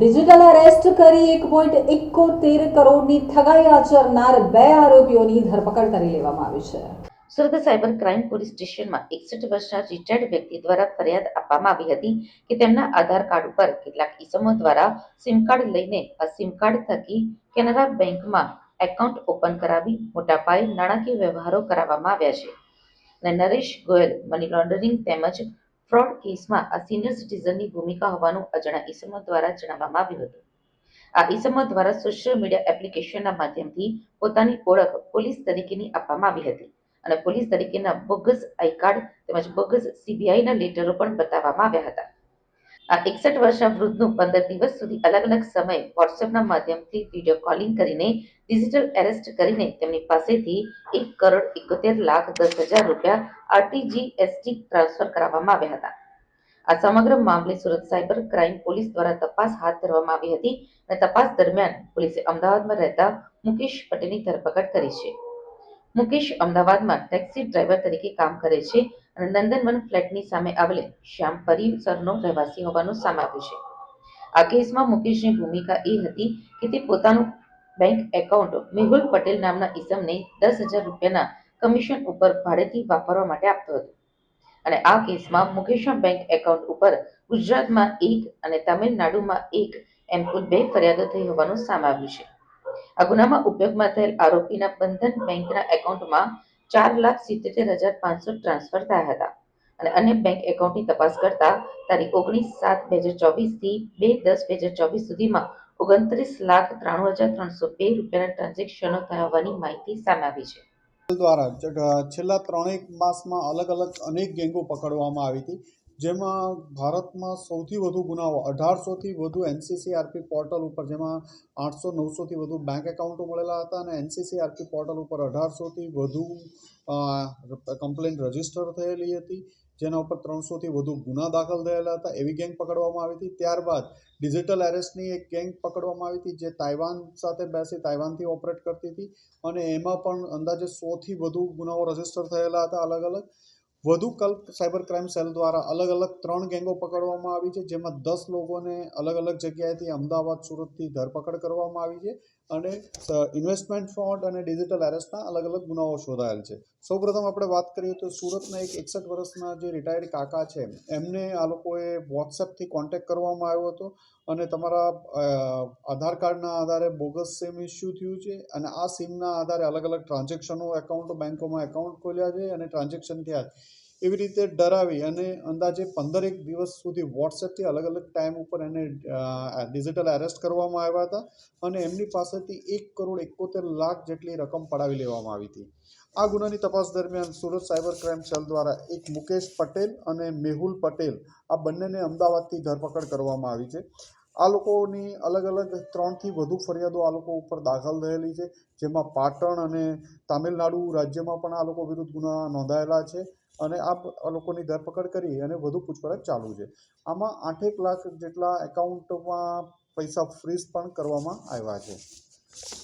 Digital arrest કરી એક point એકોતેર કરોડની ઠગાઈ આચરનાર બે આરોપીઓની ધરપકડ કરી લેવામાં આવી છે. સુરત સાયબર ક્રાઇમ પોલીસ સ્ટેશનમાં એકસઠ વર્ષના રિટાયર્ડ વ્યક્તિ દ્વારા ફરિયાદ આપવામાં આવી હતી કે તેમના આધાર કાર્ડ ઉપર કેટલાક ઇસમો દ્વારા સિમ કાર્ડ લઈને આ સિમ કાર્ડ થકી કેનરા બેંકમાં એકાઉન્ટ ઓપન કરાવી મોટા પાયે નાણાકીય વ્યવહારો કરાવવામાં આવ્યા છે. અને નરેશ ગોયલ મની લોન્ડરિંગ તેમજ ફ્રોડ કેસમાં આ સિનિયર સિટીઝનની ભૂમિકા હોવાનું અજાણા ઇસમો દ્વારા જણાવવામાં આવ્યું હતું. આ ઇસમો દ્વારા સોશિયલ મીડિયા એપ્લિકેશનના માધ્યમથી પોતાની ઓળખ પોલીસ તરીકેની આપવામાં આવી હતી અને પોલીસ તરીકેના બોગસ આઈ કાર્ડ તેમજ બોગસ સીબીઆઈના લેટરો પણ બતાવવામાં આવ્યા હતા. આ એકસઠ વર્ષના વૃદ્ધનું પંદર દિવસ સુધી અલગ અલગ સમયે વોટ્સએપના માધ્યમથી વીડિયો કોલિંગ કરીને ડિજિટલ એરેસ્ટ કરીને તેમની પાસેથી એક કરોડ એકોતેર લાખ દસ હજાર રૂપિયા આરટીજીએસટી ટ્રાન્સફર કરાવવામાં આવ્યા હતા. આ સમગ્ર મામલે સુરત સાયબર ક્રાઇમ પોલીસ દ્વારા તપાસ હાથ ધરવામાં આવી હતી અને તપાસ દરમિયાન પોલીસે અમદાવાદમાં રહેતા મુકેશ પટેલની ધરપકડ કરી છે. મુકેશ અમદાવાદમાં ટેક્સી ડ્રાઈવર તરીકે કામ કરે છે અને નંદનવન ફ્લેટની સામે આવેલ શ્યામ પરિસરનો રહેવાસી હોવાનું સામે આવ્યું છે. આ કેસમાં મુકેશની ભૂમિકા એ હતી કે તે પોતાનું બેંક એકાઉન્ટ મેહુલ પટેલ નામના ઈસમને દસ હજાર રૂપિયાના કમિશન ઉપર ભાડેથી વાપરવા માટે આપતો હતો. અને આ કેસમાં મુકેશના બેંક એકાઉન્ટ ઉપર ગુજરાતમાં એક અને તમિલનાડુમાં એક એમ કુલ બે ફરિયાદો થઈ હોવાનું સામે આવ્યું છે. આ ગુનામાં ઉપયોગમાં થયેલ આરોપીના બંધન બેંકના એકાઉન્ટમાં ચાર લાખ સિત્તેર હજાર પાંચસો ટ્રાન્સફર થયા હતા અને અન્ય બેંક એકાઉન્ટની તપાસ કરતા તારીખ ઓગણીસ સાત બે હજાર ચોવીસથી બે દસ બે હજાર ચોવીસ સુધીમાં ઓગણત્રીસ લાખ ત્રાણું હજાર ત્રણસો બે રૂપિયાના ટ્રાન્ઝેક્શનો થયા હોવાની માહિતી સામે આવી છે. દ્વારા છેલ્લા ત્રણેક માસમાં અલગ અલગ અનેક ગેંગો પકડવામાં આવી હતી. જેમાં ભારતમાં સૌથી વધુ ગુનાઓ, અઢારસોથી વધુ એનસીસીઆરપી પોર્ટલ ઉપર, જેમાં આઠસો નવસોથી વધુ બેંક એકાઉન્ટો મળેલા હતા અને એનસીસીઆરપી પોર્ટલ ઉપર અઢારસોથી વધુ કમ્પ્લેન રજિસ્ટર થયેલી હતી. જેના ઉપર ત્રણસોથી વધુ ગુના દાખલ થયેલા હતા. એવી ગેંગ પકડવામાં આવી હતી. ત્યારબાદ ડિજિટલ એરેસ્ટની એક ગેંગ પકડવામાં આવી હતી, જે તાઇવાન સાથે બેસી તાઇવાનથી ઓપરેટ કરતી હતી. અને એમાં પણ અંદાજે સોથી વધુ ગુનાઓ રજિસ્ટર થયેલા હતા અલગ અલગ વધુ કલ્પ સાયબર ક્રાઇમ સેલ દ્વારા અલગ અલગ ત્રણ ગેંગો પકડવામાં આવી છે, જેમાં દસ લોકોને અલગ અલગ જગ્યાએથી અમદાવાદ, સુરતથી ધરપકડ કરવામાં આવી છે. અને ઇન્વેસ્ટમેન્ટ ફ્રોડ અને ડિજિટલ એરેસ્ટના અલગ અલગ ગુનાઓ શોધાયેલ છે સૌપ્રથમ આપણે વાત કરીએ તો સુરતના એક એકસઠ વર્ષના જે રિટાયર્ડ કાકા છે, એમને આ લોકોએ વોટ્સએપથી કોન્ટેક્ટ કરવામાં આવ્યો હતો અને તમારા આધાર કાર્ડના આધારે બોગસ સિમ ઇસ્યુ થયું છે અને આ સિમના આધારે અલગ અલગ ટ્રાન્ઝેક્શનો એકાઉન્ટ બેંકોમાં એકાઉન્ટ ખોલ્યા છે અને ટ્રાન્ઝેક્શન થયા. એવી રીતે ડરાવી અને અંદાજે પંદરેક દિવસ સુધી વોટ્સએપથી અલગ અલગ ટાઈમ ઉપર એને ડિજિટલ એરેસ્ટ કરવામાં આવ્યા હતા અને એમની પાસેથી એક કરોડ એકોતેર લાખ જેટલી રકમ પડાવી લેવામાં આવી હતી. આ ગુનાની તપાસ દરમિયાન સુરત સાયબર ક્રાઇમ સેલ દ્વારા એક મુકેશ પટેલ અને મેહુલ પટેલ આ બંનેને અમદાવાદથી ધરપકડ કરવામાં આવી છે. આ લોકોની અલગ અલગ ત્રણથી વધુ ફરિયાદો આ લોકો ઉપર દાખલ થયેલી છે. જેમાં પાટણ અને તામિલનાડુ રાજ્યમાં પણ આ લોકો વિરુદ્ધ ગુના નોંધાયેલા છે અને આ લોકોની ધરપકડ કરી અને વધુ પૂછપરછ ચાલુ છે. આમાં આઠેક લાખ જેટલા એકાઉન્ટમાં પૈસા ફ્રીઝ પણ કરવામાં આવ્યા છે.